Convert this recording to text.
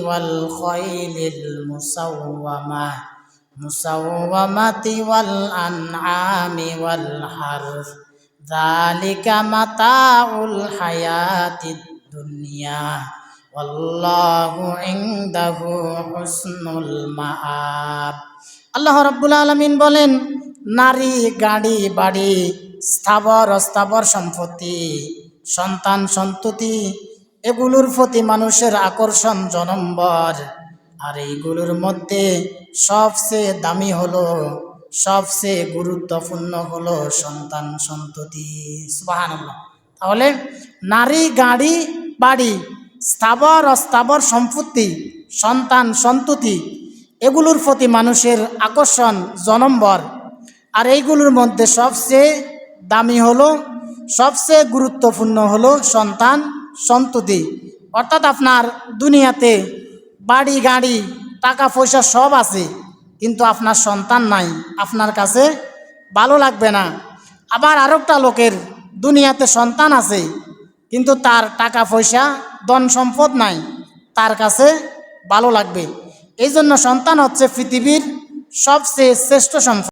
والخيل المسومة مسومة والأنعام والحرث ذلك متاع الحياة الدنيا والله عنده حسن المآب আল্লাহ রাব্বুল আলমিন বলেন নারী গাড়ি বাড়ি স্থাবর অস্থাবর সম্পত্তি সন্তান সন্ততি এগুলোর প্রতি মানুষের আকর্ষণ জনম্বর। আর এইগুলোর মধ্যে সবচেয়ে দামি হলো, সবচেয়ে গুরুত্বপূর্ণ হলো সন্তান সন্ততি। সুবাহান তাহলে নারী, গাড়ি, বাড়ি, স্থাবর, অস্থাবর সম্পত্তি, সন্তান সন্ততি, এগুলোর প্রতি মানুষের আকর্ষণ জনম্বর। আর এইগুলোর মধ্যে সবচেয়ে দামি হলো, সবচেয়ে গুরুত্বপূর্ণ হলো সন্তান সন্ততি। অর্থাৎ আপনার দুনিয়াতে বাড়ি, গাড়ি, টাকা পয়সা সব আছে, কিন্তু আপনার সন্তান নাই, আপনার কাছে ভালো লাগবে না। আবার আরেকটা লোকের দুনিয়াতে সন্তান আছে, কিন্তু তার টাকা পয়সা, ধন সম্পদ নাই, তার কাছে ভালো লাগবে। এই জন্য সন্তান হচ্ছে পৃথিবীর সবচেয়ে শ্রেষ্ঠ সম্পদ।